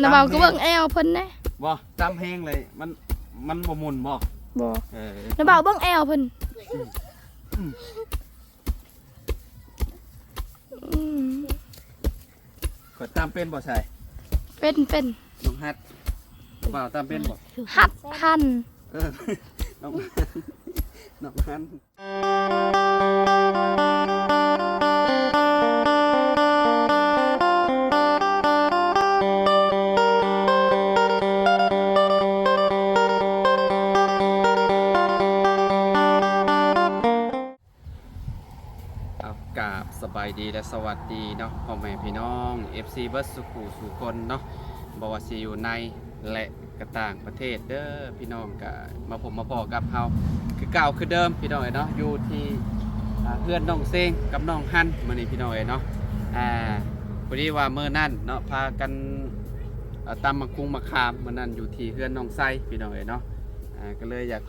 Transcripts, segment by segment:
น้าเบาก็เบิ่งแอวเพิ่นแน่บ่ตามเพลงเลย มัน มันบ่หมุนบ่บ่เออน้าเบาเบิ่งแอวเพิ่นอืมกดตามเป็นบ่ใช่เป็นเป็นน้องฮัดบ่าวตามเป็นบ่หัดทันเออน้องน้องฮัน ดีและสวัสดีเนาะพ่อแม่พี่น้อง FC เบิร์ดสุขุสุคนเนาะบว่าสิอยู่ในและกระต่างประเทศเด้อพี่น้องกะมาผมมาพอกับเฮาคือเก่าคือเดิมพี่น้องเอ้ยเนาะอยู่ที่เพื่อนน้องเซงกับน้องฮันมื้อนี้พี่น้องเอ้ยเนาะอ่าพอดีว่าเมื้อนั้นเนาะพากันอ่าตำมะคุงมะขามมื้อนั้นอยู่ที่เพื่อนน้องไซพี่น้องเอ้ยเนาะอ่าก็เลยอยาก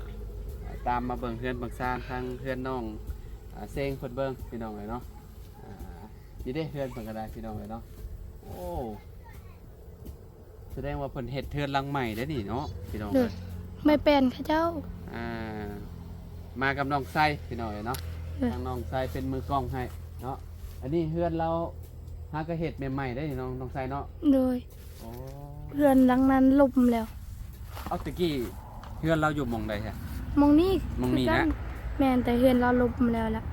ตามมาเบิ่งเพื่อนบิ่งซ่านทางเพื่อนน้องเซงเพิ่นเบิ่งพี่น้องเลยเนาะ นี่เด้เพื่อนเพิ่นก็ได้พี่น้องเลยเนาะโอ้แสดงว่าเพิ่นเฮ็ดเทือนหลังใหม่ได้อนี่เนาะพี่น้องเด้เลอยไม่เป็นเขาเจ้า อ่ามากับน้องไส้พี่น้องเลยเนาะเออ ทางน้องไส้เป็นมือกล้องให้เนาะอันนี้เฮือนเราหากระเฮ็ดใหม่ๆได้อนี่น้องน้องไส้เนาะโดยโอ้เพื่อนหลังนั้นล่มแล้วเอาตะกี้เฮือนเราอยู่หม่องใดแท้มองนี่มองนี่นะ คือกัแม่นแต่เฮือนเราล่มแล้วล่ะอืม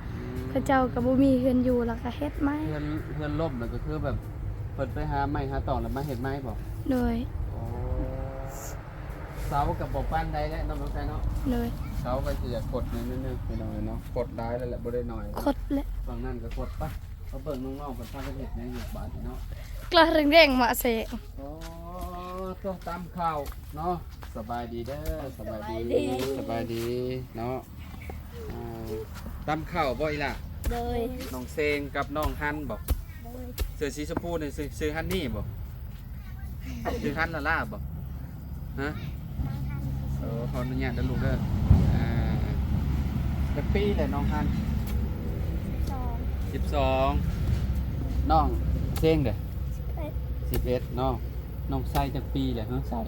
เขาเจ้าก็บ่มีเฮือนอยู่แล้วก็เฮ็ดไม้เฮือนเฮือนล่มแล้วก็คือแบบเพิ่นไปหาไม้หาตอกแล้วมาเฮ็ดไม้บ่โดยเสากับบอกปั้นได้แล้วน้องไส้เนาะโดยเสาก็จะกดนิดนึงไปหน่อยเนาะกดได้แล้วแหละบ่ได้หน่อยคดและฝั่งนั้นก็กดปะเขาเบิ่งน้องๆคนพากันเฮ็ดในหยุดบาทเนาะกระเร่งๆมาเสกโอ้ต้องตามข่าวเนาะสบายดีเด้อสบายดีสบายดีเนาะอ่า ตามข่าวบ่อีล่ะโดย น้องเซงกับน้องฮันบอกเสื้อสีชมพูนี่ซื้อซื้อฮันนี่บ่ซื้อฮันละล่าบ่ฮะเออขออนุญาตนะลูกเด้ออ่าจะปีเลยน้องฮันสิบสองน้องเซ้งเด้อสิบเอ็ดน้องน้องไส้จะปีเลยเฮ้ยไส้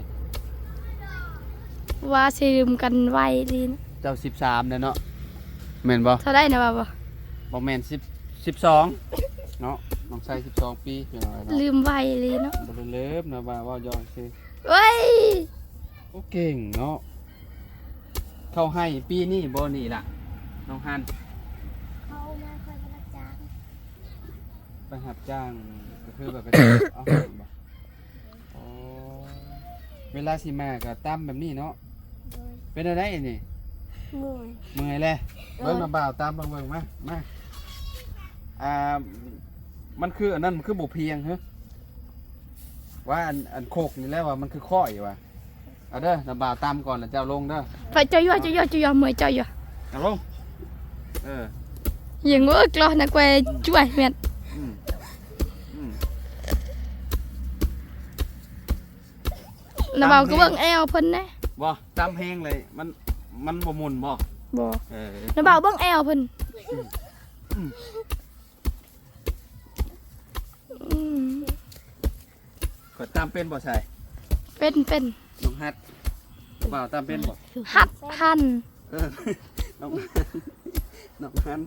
ว่าสิลืมกันไว้ดีนะเจ้าสิบสามเด้อเนาะ แม่นบ่เท่าได้นะบ่บ่บ่แม่นสิบสิบสองเนาะน้องไส้สิบสองปีพี่น้อยเนาะลืมไว้ดีเนาะบ่ได้เลิฟนะว่าเว่าย้อนคือเว้ยโอ้เก่งเนาะเข้าให้ปีนี้บ่นี่ล่ะน้องฮันเขามาคอยรับจ้างไปหับจ้างก็คือแบบไปเอาให้บ่อ๋อเวลาสิมาก็ตั้มแบบนี้เนาะโดยเป็นอะไรนี่ หน่วยเมื่อยเลยเบิ่งมาบ่าวตามเบิ่งเบิ่งมามาอ่ามันคืออันนั้นมันคือบุเพียงเหรอว่าอันอันโคกนี่แหล้วว่ามันคือข้อยว่ะเอาเด้อน้าบ่าวตามก่อนแล้วเจ้าลงเด้อไปจอยจอยจอยมือจอยเอาลงเออยังเอ้กลอนะกวยช่วยแม่นอืมอืมน้าเบาก็เบิ่งแอวเพิ่นแน่บ่ตามเพลงเลยมัน มันบ่หมุนบ่บ่เออน้าเบาเบิ่งแอวเพิ่นอืมกดตามเป็นบ่ใช่เป็นเป็นน้องฮัดบ่าวตามเป็นบ่หัดทันเออน้องน้องฮัน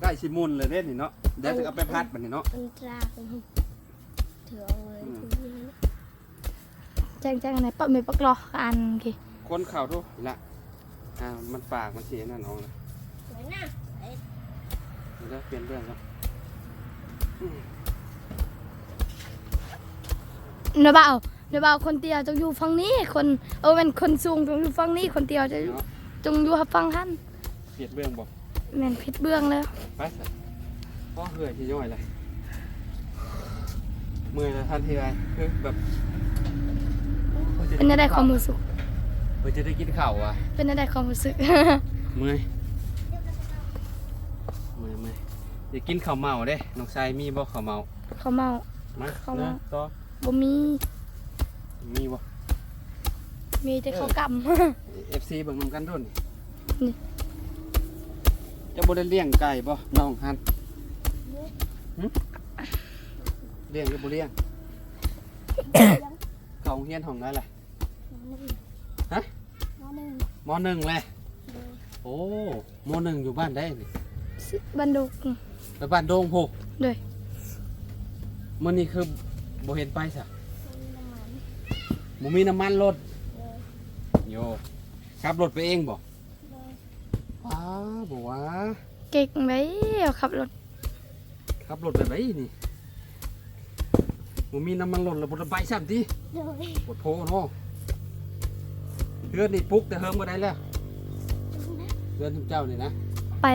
ใกล้สิหมุนเลยเด้นี่เนาะเดี๋ยวจะเอาไปพัดบัดนี้เนาะ มันตราถือเอาเลยอืมถือเลยแจ้งแจ้งไหนปะมีปะกลออันกี่คนเข่าทุละ อ่ามันปากมันสีนั่นออกเลยสวยนะเดี๋ยวเปลี่ยนเรื่องแล้วน้าเบาน้าเบาคนเดียวจงอยู่ฝั่งนี้ คนเออเป็นคนสูงจงอยู่ฝั่งนี้ คนเดียวจะเนาะจงอยู่ฝั่งหันเปลี่ยนเรื่องบอกแม่นผิดเบื้องแล้วไปสิพ่อเหื่อยที่ย่อยเลยเมื่อยเลยทันทีไรคือแบบโอ้ยจะเป็นอะไรความรู้สึกเพื่อจะได้กินข้าวอะเป็นอะไรความรู้สึก เมื่อยเมื่อยเมื่อยจะกินข้าวเมาเด้น้องชายมีบ่ข้าวเมาเขาเมา มาข้าวเมาเนาะต่อบ่มีมีบ่ มีแต่เขาวก FC เบิ่งนำกันด้วยนี่ จะบ่ได้เลี้ยงไก่บ่น้องฮันหึเลี้ยงหรือบ่เลี้ยงำโรงเรียนห้องนั้นแหละ ฮะน้องหนึ่งมหนึ่งเลยโดยโอ้มหนึ่งอยู่บ้านได้นี่บันดุกไปบ้านโดงหกด้วยมื้อนี้คือบ่เห็นไปซะน้ำมันบ่มีน้ำมันรถโดยโยขับรถไปเองบ่โดยว้าบ่ว่าเก่งไหมเอาขับรถขับรถไปไดนี่บ่มีน้ำมันรถแล้วบ่ได้ไปซ้ํติโดยปวดโพเนาะ เฮือนนี่ปลุกแต่เฮิมบ่ได้แล้วเฮือนทุกเจ้านี่นะไป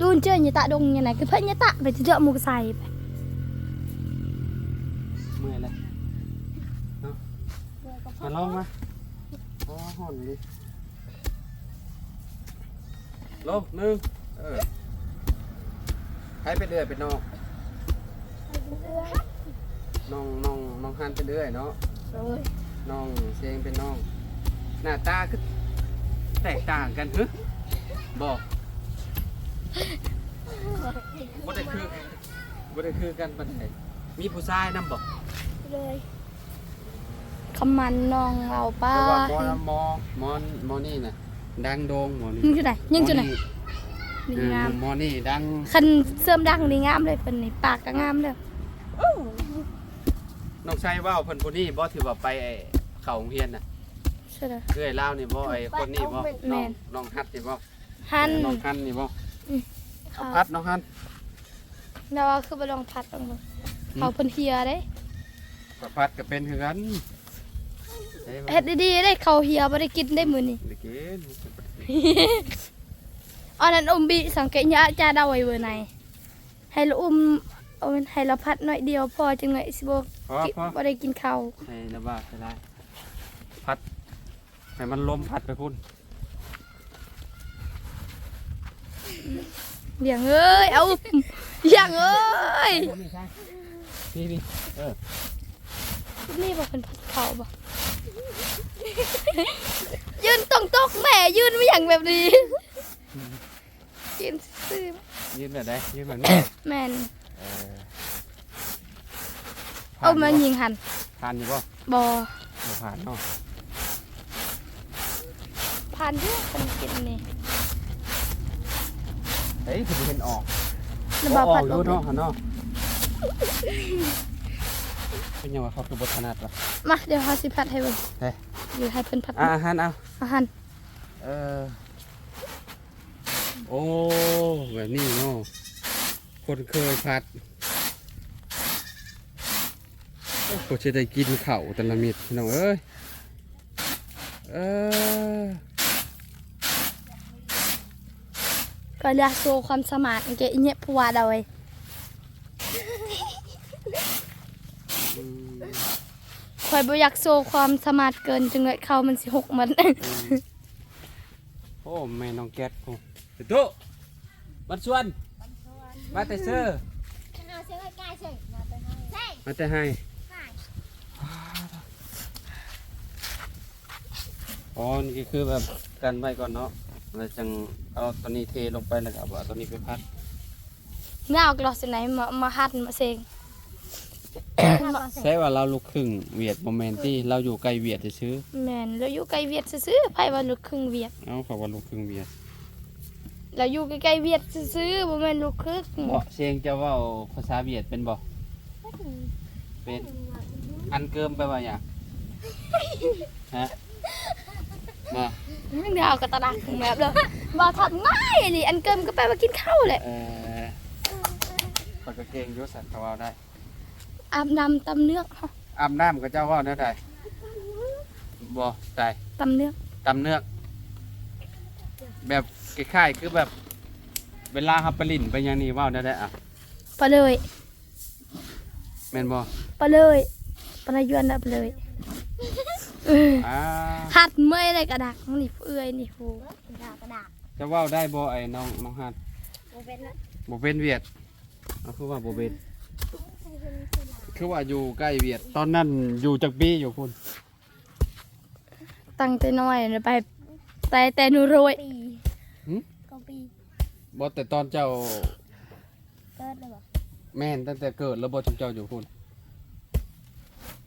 รุ่นเจอญาตะดงยังไงคือเพิ่นญาตะไปเจอหมูกระใส่ไปเมื่อยเลยโดยก็มาลองมาอ๋อห่อนดิลงหนึ่งเออให้ไปเรื่อยเป็นน้องน้องน้องน้องฮันเป็นเรื่อยเนาะโดยน้องเสียงเป็นน้อง หน้าตาคือแตกต่างกันฮึบอกบ่ได้คือบ่ได้คือกันปานใดมีผู้ชายนำบ่โดยคำมันน้องเราป้าเพราะว่าหมอหมอหมอหมอนี่น่ะดังโด่งหมอนี่ยิงจุดไหนยิงจุดไหนหมอนี่เอองามหมอนี่ดังคันเสริมดังนี่งามเลยเพิ่นนี่ปากก็งามเลยน้องชายว่าวเพิ่นผู้นี้บ่ถือว่าไปไอ้เข้าโรงเรียนน่ะ ใช่เลยเอ้อยลาวนี่บ่ไอ้คนนี้บ่แม่น้องน น้องฮัดนี่บ่หัน น้องฮันนี่บ่เขาฮัดน้องฮันแล้วว่าคือบ่ลองพัดลองบ่เขาเพิ่นเฮียเด้ประพัดก็เป็นคือกันเฮ้ยเฮ็ดดีๆได้เขาเฮียบ่ได้กินได้มื้อนี้ได้กินอันนั้นอมบีสังเกตยะจะเดาไว้เบอร์ไหนให้เราอุ้มเอาเป็นให้เราพัดหน่อยเดียวพอจังหน่อยสิบ่พอกิพอบ่ได้กินข้าวให้ระบาดไปได้พัด ให้มันลมพัดไปพุ่นเลี้ยงเอ้ย เอาเลี้ยงเอ้ยพี่พี่เออนี่บ่เป็นพัดข้าวบ่ยืนตรงตกแม่ยืนไม่อย่างแบบนี้กินซื่อยืนแบบใดยืนแบบนี้ๆแม่นเออเอามายิงหันผ่านอยู่ป่ะบ่บ่ผ่านเนาะ ผ่านเด้อคนกินนี่เฮ้ยคือเห็นออกแล้วบ่ออพักดดูลมเนาะหันเนาะเป็นยังไงเขาคือบทถนัดวะมาเดี๋ยวเฮาสิพัดให้เบิ่งเฮ้ย อยู่ให้เพิ่นพัดอะหันเอาอาหารเออโอ้แบบนี้เนาะคนเคยพัดโอ้โหจะได้กินเข่าวแต่ละเม็ดพี่น้องเอ้ยเออ ก็อยากโชว์ความสามารถของแกอีเนี่ยผู้ว่าดาไว้อืมคอยบ่อยากโชว์ความสามารถเกินจังเลยเขามันสิหกมัน โอ้แม่น้องแก๊สกูตุ๊บันชวนมาแต่เซอร์ขนาดเสียงใกล้ๆเสียงมาไปให้ใช่มาแต่ให้ใช่อ๋อนี่คือแบบกันไว้ก่อนเนาะ แล้วจังเอาตัวนี้เทลงไปแล้วก็เอาตัวนี้ไปพัดเมื่อเอากลอสไหนมามาหัดมาเซงใช่ว่าเราลูกครึ่งเวียดโมเมนตี้เราอยู่ไกลเวียดจะซื้อแม่นแล้วอยู่ใกล้เวียดซื่อๆไผว่าลูกครึ่งเวียดเอาเขาว่าลูกครึ่งเวียดแล้วอยู่ใกล้ๆเวียดซื่อๆบ่แม่นลูกครึ่งบ่เสียงจะเว่าภาษาเวียดเป็นบ่เป็นอันเกิมไปว่าอย่างฮะ มาเดี๋ยวเอากระตะดักแบบเลยบ่ทัดง่ายนี่อันเกิมก็แปลว่ากินข้าวแหละเออปากกางเกงอยุสันเขาเว่าได้ อาบน้ำตำเนื้อกอาบน้ำก็เจ้าเว่าเนื้อใดบ่ได้ตำเนื้อกตำเนื้อกแบบคล้ายๆคือแบบ เวลาฮับไปลินไปอย่างนี้เว่าได้ได้อะไปเลยแม่นบ่ไปเลยปนายวนดับเลยเอออ่าหัดเมื่อยเลยกระดักนี่เอื้อยนี่ฟูกระดาษกระดาษจะเว่าได้บ่ไอ้น้องน้องฮัดโมเป็นละบ่เป็นเวียดเอาคือว่าบ่เป็นคือว่าอยู่ใกล้เวียด ตอนนั้นอยู่จักปีอยู่พุ่นตั้งแต่น้อยไปแต่แต่หนูรวยปีก็ปีบ่แต่ตอนเจ้าเกิดเลยบ่แม่นตั้งแต่เกิดแล้วบ่จำเจ้าอยู่พุ่น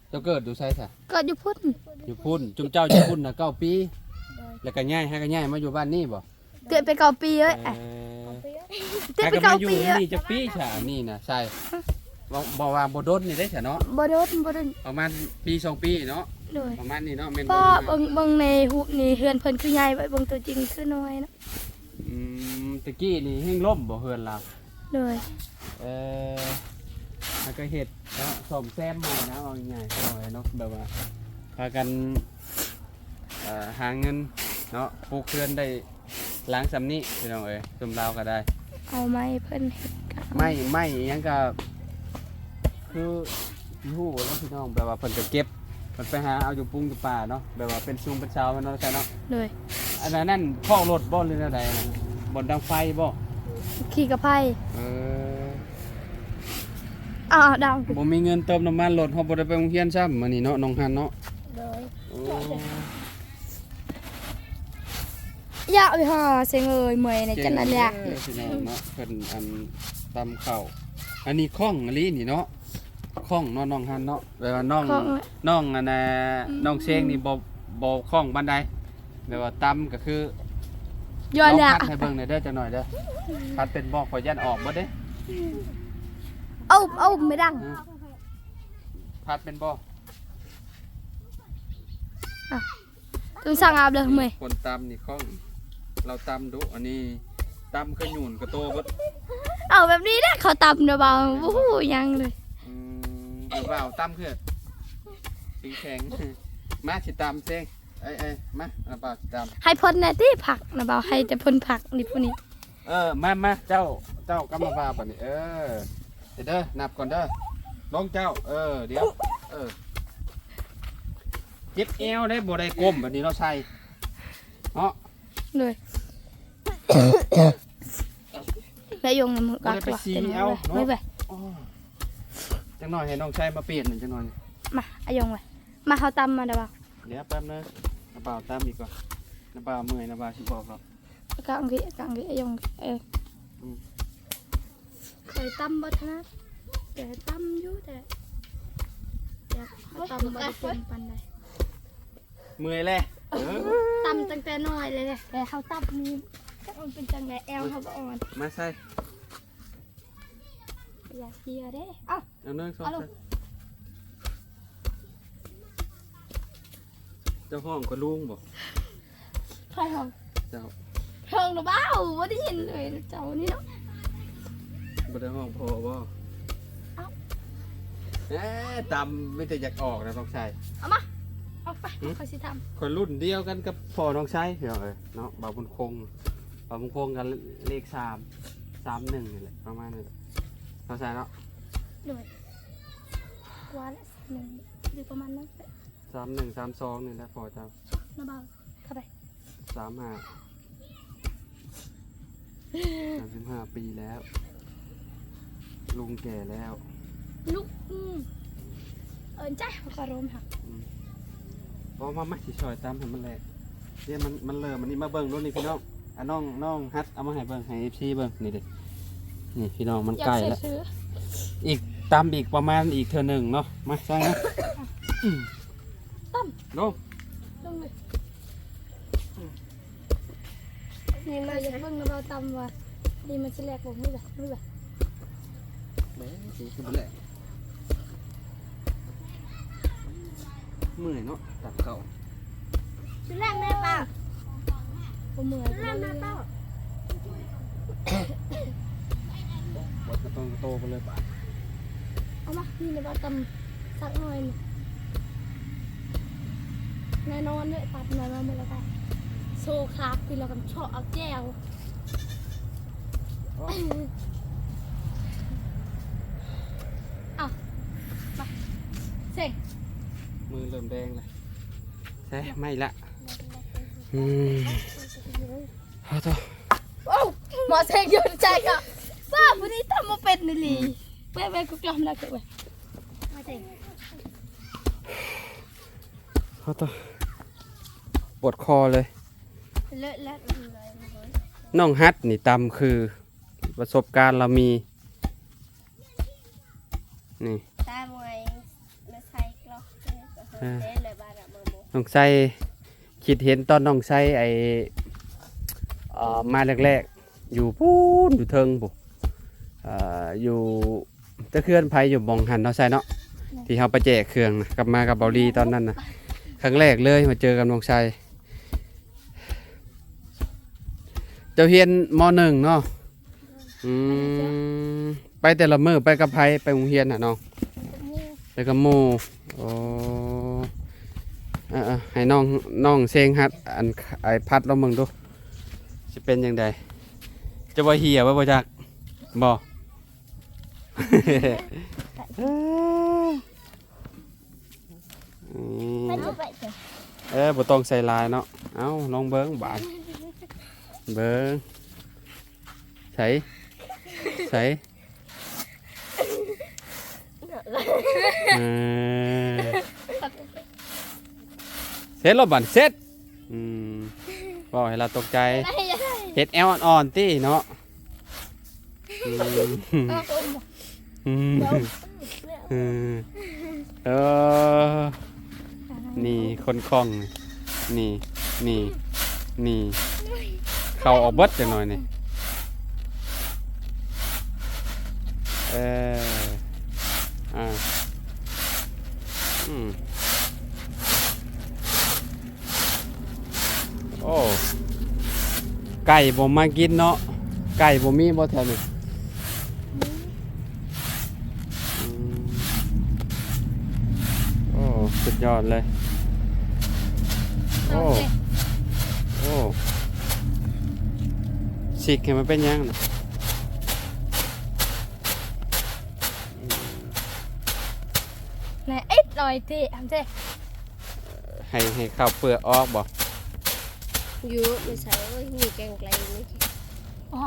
เจ้าเกิดอยู่ไสซะก็อยู่พุ่นอยู่พุ่นจุมเจ้าอยู่พุ่นน่ะเก้าปี แล้วก็ย้ายให้ก็ย้ายมาอยู่บ้านนี้บ่เกิดไปเก่าปีเอ้ยเออเกิดให้ไปก็มาเก่าอยู่ปีเอ้ยนี่จักปีฉะนี่น่ะใช่บ่บ่ว่าบ่โดนนี่ได้ซะเนาะบ่โดนบ่โดนประมาณปีสองปีเนาะโดยประมาณนี้เนาะแม่นพ่อบ่เบิ่งเบิ่งในหูนี่เฮือนเพิ่นคือใหญ่ไว้เบิ่งตัวจริงคือน้อยนะอืมตะกี้นี่เฮงล่มบ่เฮือนเราโดยเออ แล้วก็เห็ดเนาะสมแซมใหม่นะเอาง่ายๆเอาไว้เนาะแบบว่าพากันเอ่อหาเงินเนาะปลูกเรือนได้หล้างสำนี้พี่น้องเอ้ยซุมเราก็ได้ เอาไม้เพิ่นเฮ็ดกะไม่ไม่อิหยังก็คือพี่ฮู้แล้วพี่น้องแบบว่าเพิ่นก็เก็บมันไปหาเอาอยู่ปุ้งอยู่ป่าเนาะแบบว่าเป็นซุงเป็นเช้ามันเนาะใช่เนาะโดยอันนั้นนั่นพ่อกรถบ่หรืออะไรนะบนดังไฟบ่ขี่กระไผเออ อ้าวดาวบ่มีเงินเติมน้ำมันรถเฮาบ่ได้ไปโรงเรียนซ้ำมื้อนี้เนาะน้องหันเนาะโดยโอ้อยากไปหาเสียงเอ้ยเมื่อยในจันนั่นแหละเก่งเด้อพี่น้องเนาะเพิ่นอันตำข้าวอันนี้ข้องอลีนี่เนาะข้องเนาะน้องหันเนาะแปลว่าน้องของน้องอันน่ะน้องเชงนี่บ่บ่ข้องบันไดแปลว่าตำก็คือย้อนลแหละองพัดให้เบิ่งหน่อยเด้อจังหน่อยเด้อพัดเป็นบ่ขอยันออกบ่เด้ เอาเอาไม่ดังพัดเป็นบ่ต้องสั่งอาบเลยเมื่อยคนตำนี่ข้อง เราตำดุอันนี้ตำขยุ่นกระโตเบิดเอาแบบนี้แหละเขาตำเด้อบ่าวโอ้โหยังเลยอืมหรือว่าเอาตำคือสีแข็งมาสิตำเซ้งเอ้ยเอ้ยมาเอาเปล่าสิตำให้เพ่นแน่ที่ผักนะบ่าวให้แต่เพ่นผักนี่พวกนี้ เออมามาเจ้าเจ้ากำมาบาปะนี่เออ เดี๋ยวเด้อนับก่อนเด้อลงเจ้า เออ เดี๋ยว เออ เจ็บเอวได้บ่ได้ก้มแบบนี้เราใช่เนาะเลยแม่ยงมือกักตัวเต็มเลยไม่ไปโอ้จังหน่อยให้น้องชายมาเปลี่ยนหนึ่งจังหน่อย มาอายงไปมาเขาตำมาเด้อบ่าวเดี๋ยวแป๊บนึงน้าบ่าวตามอีกก่อนน้าบ่าวเมื่อยน้าบ่าวสิบอกเรากังกิกังกิอายงเอออม เคยตำบ่ทนะแต่ตำอยู่แต่อยากเขาตำบ่ได้เป็นปันใดเมื่อยเลยเออตำตั้งแต่น้อยเลยเนี่ยแต่เขาตำนี่ก็มันเป็นจังไดแอลเขาบ่อ่อนมาใส่อยากเฮียเด้เอ้า เอาเนื่องสองเอาลูก ใส่เจ้าห้องก็ลุงบอกใครห้องเจ้าเพิ่งหรือเปล่าบ่ได้ยินเลยเจ้านี่เนาะ บ่ได้ห้องพอบ่เอ้า เอ๊ะตำไม่แต่อยากออกนะน้องชาย เอามาเอาไปเขาสิทคนรุ่นเดียวกันกับพ่อน้องชายเดี๋ยวเอ้ยเนาะบ่าวบุญคงบ่าวบุญคงกันเลขสามสามหนึ่งนี่แหละประมาณนี้แหละน้องชายเนาะำเลยกว่าละหนึ่งหรือประมาณนั้นแหละสามหนึ่งสามสองนี่แหละพอเจ้านะเบาเข้าไปสามห้าสามสิบห้าปีแล้ว ลุงแก่แล้วลูกอืมเอินใจเขาก็รมค่ะเพราะว่าไม่สิชอยตามให้มันแหละเดี๋ยวมันมันเริ่มอันนี้มาเบิ่งรุ่นนี้พี่น้องอะน้องน้องฮัทเอามาให้เบิ่งให้เอฟซีเบิ่งนี่ดินี่พี่น้องมันอยากใกล้ใส่แล้ว ซื้ออีกตามอีกประมาณอีกเท่าหนึ่งเนาะมาใช่นะอืมตั้มลงลงเลยนี่มาจะเบิ่งนะเบาตำว่าดีมันสิแลกผมนี่แบบนี่แบบ แม่สีขึ้นไปเลยเมื่อยเนาะตัดเข่าชิ้นแรกแม่ปล่าผมเหมือนชิ้นแรกแม่ปล่าวัดกระตงกระโตไปเลยป่ะเอามานี่นะเบาตำสักหน่อยนึ่แน่นอนเลยตัดหน่อยมาหมดแล้วกันโซคาร์คือเรากำชอบเอาแก้ว เสก มือเริ่มแด งเลยใช่ไม่ละอืมเอาต่อโอ้หมอเสกอยู่ในใจก็ป้าวันนี้ทำมาเป็นนี่ลีแม่แม่กูกล้ำแล้วเกิดไปมาเจ๋งเอาต่อปวดคอเลยเลอะแล้วน้องฮัทนี่ตำคือประสบการณ์เรามีนี่ นอะเมืองน้องไส้คิดเห็นตอนน้องไส้ไอเอ่อมาแรกๆ อยู่พูนอยู่เทิงปุ๊เอ่ออยู่ตะเคลื่อนไผอยู่บองหันเนาะไส้เนาะที่เขาไปแจกเครื่องนะกลับมากับเบาลีตอนนั้นนะครั้งแรกเลยมาเจอกับน้องไส้เจ้าเฮียนมหนึ่งเนาะอืมไปแต่ละมือไปกับไผไปโรงเรียนน่ะเนาะนี่ไปกับหมู่โอ้เอ่า ให้น้องน้องเซงฮัดอันไอพัดเราเมืองดูจะเป็นยังไงจะว่าเหี่ยว่าบ่จักบ่อืมไม่จะไปเออบ่ต้องใส่ลายเนาะเอ้าลองเบิ่งบาดเบิ่งใส่ใส่เออ ร็จแล้วบัดเสร็จอืมบ่ให้เราตกใจไม่ได้เฮ็ดแอลอ่อนๆติเนาะอืมเอาอุ้มอืมเดี๋ยวอืมเออนี่คนคล่อง นี่นี่นี่เข้าออกเบิดจังหน่อยนี่เอออ่าอืมโอ้ ไก่บ่มากินเนาะไก่บ่มีบ่แถวนี้อืมโอ้สุดยอดเลย โอ้โอ้สิกให้มันเป็นยังน่ะไหนเอ็ดลอยที่ทำเจ้ให้ให้ข้าวเปลือกออกบ่ อยู่ไม่ใช่ว่ามีแกงไกลนี่อ๋อ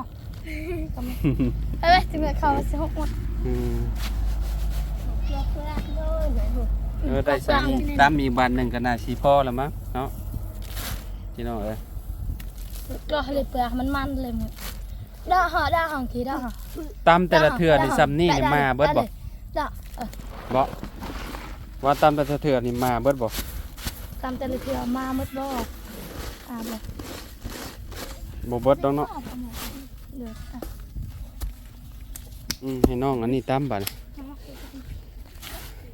เอ้ยจะมาเข้าสิหกวันอืมเพื่อเพื่อนด้วยไหนหัวเออได้สามีตามมีบันหนึ่งก็น่าสิพอแล้วมั้งเนาะพี่น้องเอ้ยก็เลยเปลือกมันมันเลยหมดด่าหอด่าหองทีด่าหอตามแต่ละเทื่อนี่ซ้ำนี่นี่มาเบิดบ่ด่าเออบ่ว่าตามแต่ละเทื่อนี่มาเบิดบ่ตามแต่ละเทือมาหมดบ่อ่าบ่บ่เบิดดอกเนาะเดือดอะอืมให้น้องอันนี้ตามบัด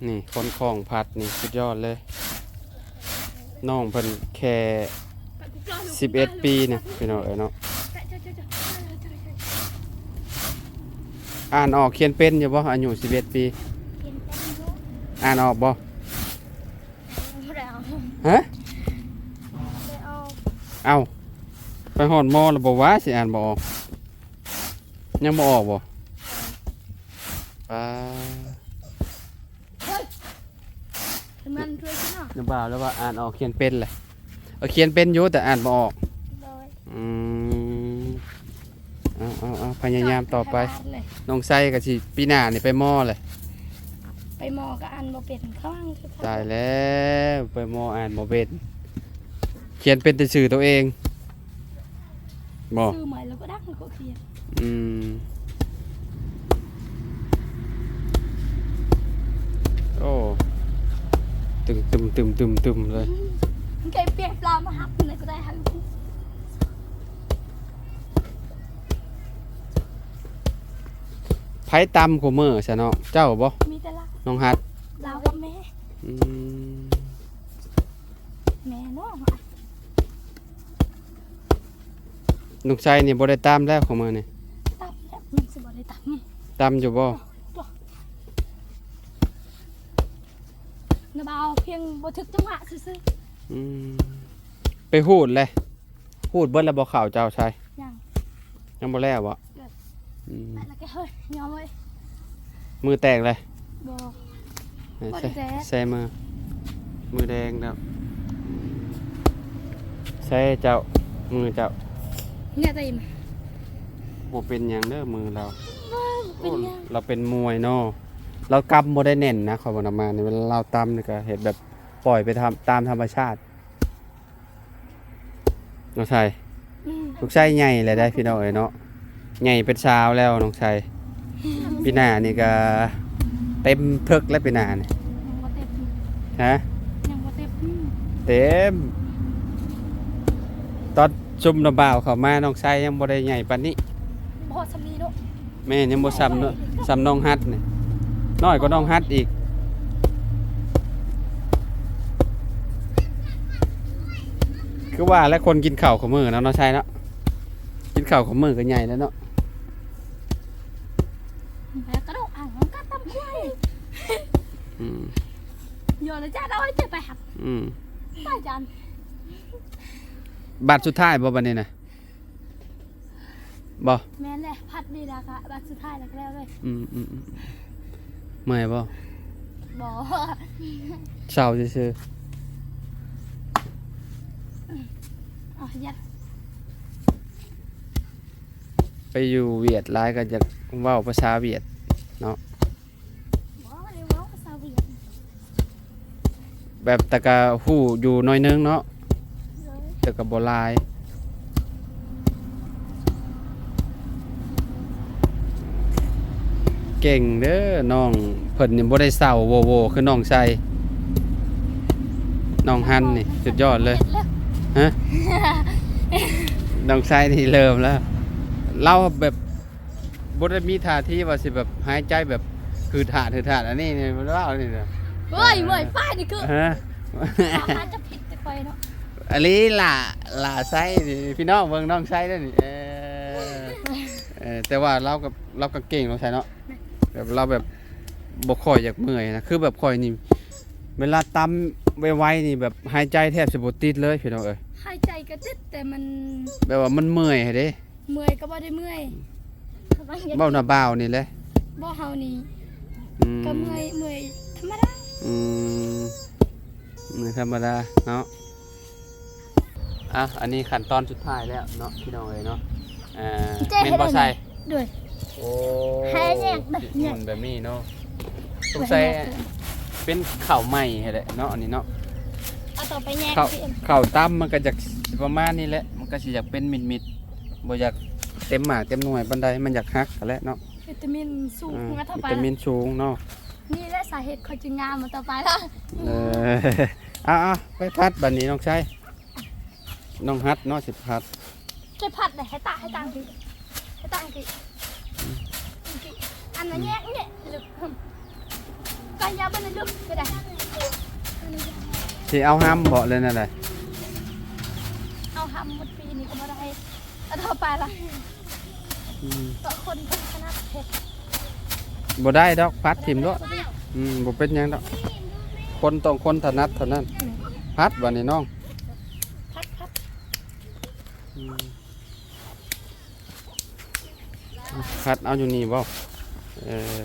นี่คนของผัดนี่สุดยอดเลย น้องเพิ่นแค่ 11 ปีนะพี่น้องเอ้ยเนาะอ่านออกเขียนเป็นอยู่บ่อายุ11 ปีอ่านออกบ่ไม่ได้เอาฮะไม่เอา เอาไปหอนมอแล้วบ่ว่าสิอ่านบ่ออกยังบ่ออกบ่ปามันช่วยฉันหน่อยอย่าบ่าวแล้วว่าอ่านออกเขียนเป็นแหละเออเขียนเป็นอยู่แต่อ่านบ่ออกโดยอืมเอาเอาเอาพยายามต่อไปเลยน้องไส้ก็สิปีหน้านี่ไปมอเลย ไปมอกับอันบ่เป็นข้างคือตายแล้วไปมออ่านบ่เป็น เขียนเป็นแต่ชื่อตัวเองบ่ซื้อใหม่แล้วก็ดักมันก็เขียนอืมโอ้ตึมตึมตึมตึมตึมเลยมันไก่เปียกปลามาหักเลยก็ได้หักไผตำกูมือซะเนาะเจ้าบ่มีแต่ละน้องฮัดเรากับแม่อืม แม่เนาะ ลูกชายนี่บ่ได้ตามแล้วของมือนี่ตับแล้วมันสิบ่ได้ตับนี่ตำอยู่บ่นะบ่าวเพียงบ่ถึกจังหวะซื่ออืมไปพูดเลยพูดเบิดแล้วบ่ข่าวเจ้าชายๆยังยังบ่แล้วบ่เกิดอืมไปแล้วแกเฮ้ยยอมเว้ยมือแตกเลยบ่ใส่บ่ได้แตก ใส่มือมือแดงแล้วใส่เจ้ามือเจ้า เนี่ยตาอิ่มบ่เป็นหยังเด้อมือเราเป็นยังเราเป็นมวยเนาะเรากำบ่ได้แน่นนะขอยบ่นำมานี่เวลาเราตำนี่ก็เฮ็ดแบบปล่อยไปทำตามธรรมชาติน้องชายอืมลูกชายใหญ่เลยได้พี่น้องเอ้ยเนาะใหญ่เป็นสาวแล้วน้องชายปีหน้านี่ก็เต็มเพิกแล้วปีหน้านี่ยังบ่เต็มฮะยังเต็มตอน ชุมระบ่าวเข้ามาน้องชายยังบ่ได้ใหญ่ปานนี้พอสำนีเนาะแม่ยังบ่ซ้ำเนาะซ้ำน้องฮัดนี่น้อยก็น้องฮัดอีกคือว่าแล้วคนกินข้าวของมือเนาะน้องชายเนาะกินข้าวของมือก็ใหญ่แล้วเนาะแล้วก็ต้องอ่างมันก็ตำกล้วยอืมโยนเลยจ้าเราให้เจ็บไปหับอืมไปจาน บัตรสุดท้ายบ่บัดนี้น่ะบ่แม่นแหละพัดดีแล้วค่ะบัดสุดท้ายแล้วก็แล้วเลยอืมอืมอืมเมื่อยบ่บอกเศร้าซื่ออ๋อยัดๆไปอยู่เวียดหลายก็จะเว้าภาษาเวียดบอกว่าเดี๋ยวว่าภาษาเวียดแบบแต่ก็ฮู้อยู่หน้อยนึงเนาะเลย แต่ก็บ่หลายเก่งเด้อน้องเพิ่นนี่บ่ได้เศร้าโวโวคือน้องใส่น้องฮันนี่สุดยอดเลยฮะน้องชายนี่เริ่มแล้วเราแบบบ่ได้มีท่าทีว่าสิแบบหายใจแบบคือถาดคือถาดอันนี้นี่มันว่าอันนี่นะเฮ้ยเมื่อยป้ายนี่คือฮะสามารถจะผิดจะไปเนาะ อันนี้ล่ะล่ะไส้นี่พี่น้องเบิ่งน้องไส้ด้วยนี่เออเออแต่ว่าเรากับเราก็เก่งน้องชายเนาะแบบเราแบบบ่ค่อยอยากเมื่อยนะคือแบบค่อยนี่เวลาตำไวๆนี่แบบหายใจแทบสิบ่ติดเลยพี่น้องเอ้ยหายใจก็ติดแต่มันแบบว่ามันเมื่อยเด้เมื่อยก็บ่ได้เมื่อยเบ้าหน้าบ่าวนี่แหละบ่เฮานี่อืมก็เมื่อยเมื่อยธรรมดาอืมนี่ธรรมดาเนาะ อะอันนี้ขั้นตอนสุดท้ายแล้วเนาะพี่น้องเอ้ยเนาะเอ่อเป็นบ่ใส่ด้วย โอ้ให้แยกแบบแยกมันแบบนี้เนาะสงสัยเป็นข้าวใหม่ให้แหละเนาะอันนี้เนาะ เอาต่อไปแยกข้าวพี่ข้าวตั้มมันก็จะประมาณนี้แหละ มันก็สิอยากเป็นมิดๆบ่อยากเต็มหมากเต็มหน่วยปานใดมันอยากฮักกันแหละเนาะวิตามินสูงอ่ามาต่อวิไปตามินสูงเนาะนี่แหละสาเหตุเขาจึงงามมาต่อไปแล้วเอออะๆไปพัดบัดนี้น้องชาย น้องฮัดเนาะสิพัดจะผัดเลยให้ตาให้ตังพี่ให้ตังพี่อันนั้นแยกเนี่ยลึกก็ยาบันลึกไปได้สิเอาห้ามเบาะเลยนั่นแหละเอาทำหมดปีนี้ก็มาได้เอาต่อไปละอืมต่อคนเป็นคณะเทศบ่ได้ดอกพัดทิมด้วยอืมบ่เป็นหยังดอกคนต้องคนถนัดเท่านั้น พัดบัดนี้น้องพัดพัด อืมพัดเอาอยู่นี่บ่เออ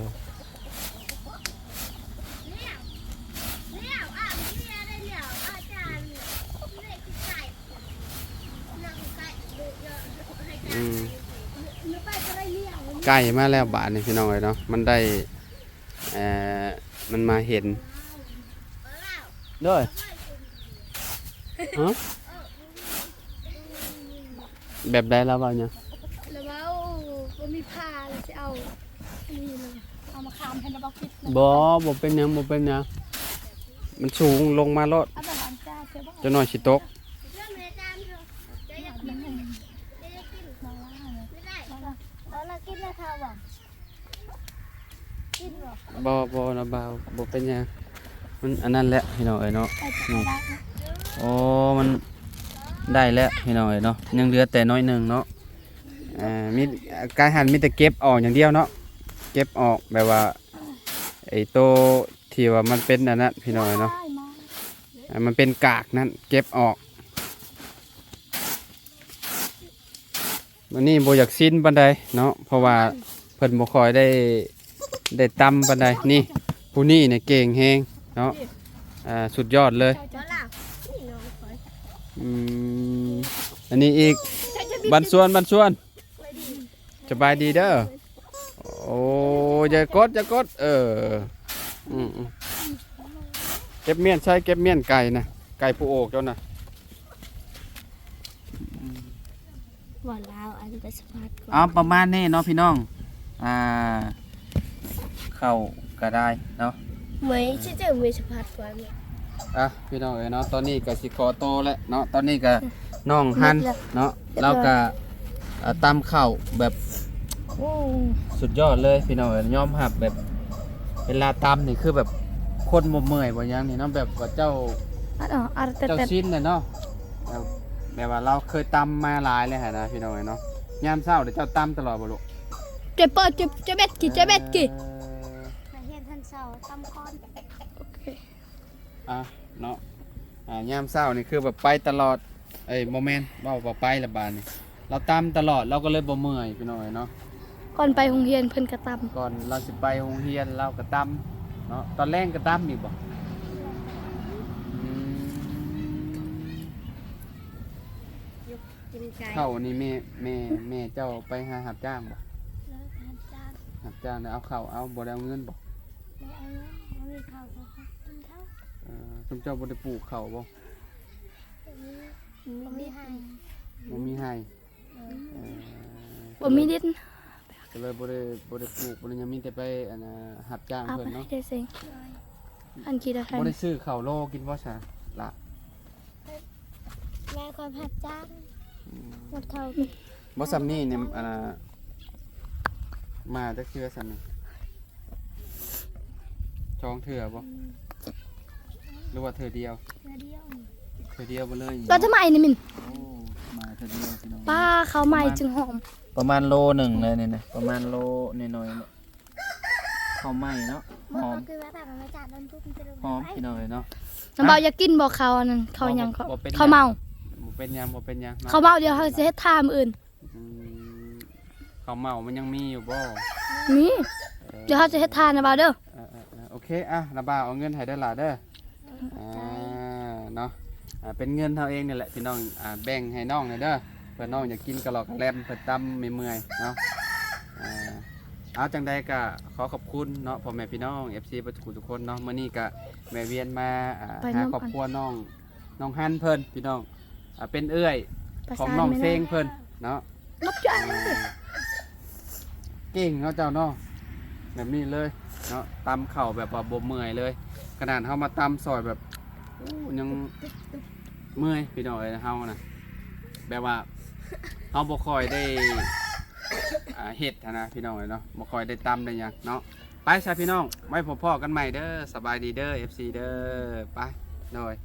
อืมเนื้อไปก็ได้เลี้ยงใกล้มาแล้วบาทนี่พี่น้องเลยเนาะมันได้เอ่อมันมาเห็นด้วยฮะ แบบใดแล้วบ้างเนี่ยแล้วว่าบ่มีผ้าเลยจะเอาอันนี้เลยเอามาคามให้ระบบคิดบ่บ่เป็นหยังบ่เป็นหยังมันสูงลงมาโลดเอาแบบอันจ้าเชื่อบ่จะหน่อยสิตกแล้วเรากินแล้วเท่าบ่กินบ่บ่บ่นะบ่าวบ่เป็นหยังมันอันนั้นแหละพี่น้องเอ้ยเนาะ ไปจะได้นะ โอ้มัน ได้แล้วพี่น้องเอ้ยเนาะยังเหลือแต่น้อยหนึ่งเนาะอ่ามีการหั่นมีแต่เก็บออกอย่างเดียวเนาะเก็บออกแบบว่าไอ้โตที่ว่ามันเป็นอันนั้นพี่น้องเอ้ยเนาะมันเป็นกากนั่นเก็บออกวันนี้บ่อยากสิ้นปานใดเนาะเพราะว่าเพิ่นบ่คอยได้ได้ตำปานใดนี่ผู้นี้เนี่ยเก่งแฮงเนาะอ่าสุดยอดเลยอืม อันนี้อีกบันส่วนบันส่วนสบายดีเด้อโอ้อย่ากดอย่ากดเอออืมอืมเก็บเมียนใช้เก็บเมียนไก่นะไก่ผู้โอกเจ้านะว่าลาวอันไปสะพัดก่อนเอาประมาณนี้เนาะพี่น้องอ่าเข้าก็ได้เนาะเหมยชื่อเจ้าเมสะพัดก่อนอะพี่น้องเอ้ยเนาะตอนนี้ก็สิขอโตแล้วเนาะตอนนี้ก็ น้องฮันเนาะเราก็อ่าตำข้าวแบบโอ้สุดยอดเลยพี่น้องเอ้ยยอมหับแบบเวลาตำนี่คือแบบคนบ่เมื่อยบ่หยังนี่เนาะแบบว่าเจ้าอัดอ๋ออัดแต่เจ้าแต่ชิ้นน่ะเนาะแบบแบบว่าเราเคยตำมาหลายเลยฮะนะพี่น้องเอ้ยเนาะยามเช้าเดี๋ยวเจ้าตำตลอดบ่ลูกเจ็บเปิดเจ็บเจ็บเบ็ดกี่เจ็บเบ็ดกี่เอ่อมาเฮียนท่านเสาตำคอนโอเคอะเนาะอ่ายามเช้านี่คือแบบไปตลอด เอ้ยโมเมนต์เว้าบ่ไปละบาดนี่เราตำตลอดเราก็เลยบ่เมื่อยพี่น้องเอ้ยเนาะก่อนไปโรงเรียนเพิ่นกระตก่อนเราสิไปโรงเรียนเราก็ตำเนาะตอนแรกก็ตำอีกบ่อืมยุกกินไก่เข้าวนี่แม่แม่แม่เจ้าไปหาหับจ้างบ่เลิกทานจานหับจ้างแล้วเอาข้าวเอาบ่ได้เอาเงินบ่ไม่เอาเงินไม่มีข้าวเขากินข้าวเออซุมเจ้าบ่ได้ปลูกข้าวบ่ไม่มีให้บ่มีให้เออำบ่มีดินก็เลยบ่ได้บ่ได้ปลูกบ่ได้หยังมีแต่ไปอันน่ะหับจ้างเอาเพิ่นไปเนาะได้เซ็งอันกี่ตะไคร้บ่ได้ซื้อข้าวโลกินบ่ซะละแม่คนผัดจานหมดเขาบ่ซำนี้เนี่ยอันน่ะมาจักเทื่อซำนี่จองเทื่อบ่หรือว่าเทื่อเดียวเพื่อเดียว เทื่อเดียวบ่เลยเราจะมาไอ้นี่มินโอ้มาเทื่อเดียวพี่น้องป้าเขาใหม่จึงหอมประมาณโลหนึ่งเลยนี่นะประมาณโลน้อยๆเนี่ยข้าวไหม้เนาะหมหดอมก็คือว่าแบบมันจัดมันปุ๊บมันจะลงหอมพี่น้องเลยเนาะน้ำเบาอยากกินบ่เขาอันนั้นเขายังเขาบ่เป็นเขาเมาบ่เป็นหยังบ่เป็นหยังนะเขาเมาเดี๋ยวเขาจะเฮ็ดท่ามืออื่นอืมข้าวเมามันยังมีอยู่บ่มีเดี๋ยวเขาจะเฮ็ดท่านะเบาเด้อ เออเออเออโอเค อะระบาเอาเงินให้ได้อล่ะเด้อ อ่า เนาะอ่า เป็นเงินเท่าเองนี่แหละพี่น้องอ่าแบ่งให้น้องหน่อยเด้อเพื่อน้องอยากกินกะหลอกกะแลมเพื่อตำไม่เมื่อยเนาะอ่าเอาจังใดก็ขอขอบคุณเนาะพ่อแม่พี่น้อง FC ประทุกทุกคนเนาะมื้อนี้ก็แม่เวียนมาอ่าหาครอบครัวน้องน้องฮันเพิ่นพี่น้องอ่าเป็นเอื้อยประของสานน้องไม่เซได้งเพิ่นเนาะนกจ้าเก่งเนาะเจ้าเนาะแบบนี้เลยเนาะตำเข่าแบบว่าบ่เมื่อยเลย ขนาดเฮามาตำซอยแบบอู้ยัง เมื่อยพี่น้องเอ้ยเฮานะแบบว่าเฮาบ่ค่อยได้อ่าเฮ็ดหั้นนะพี่น้องเอ้ยเนาะบ่ค่อยได้ตำได้หยังเนาะไปซะพี่น้องไว้พบพ่อกันใหม่เด้อสบายดีเด้อ FC เด้อไปหน่อย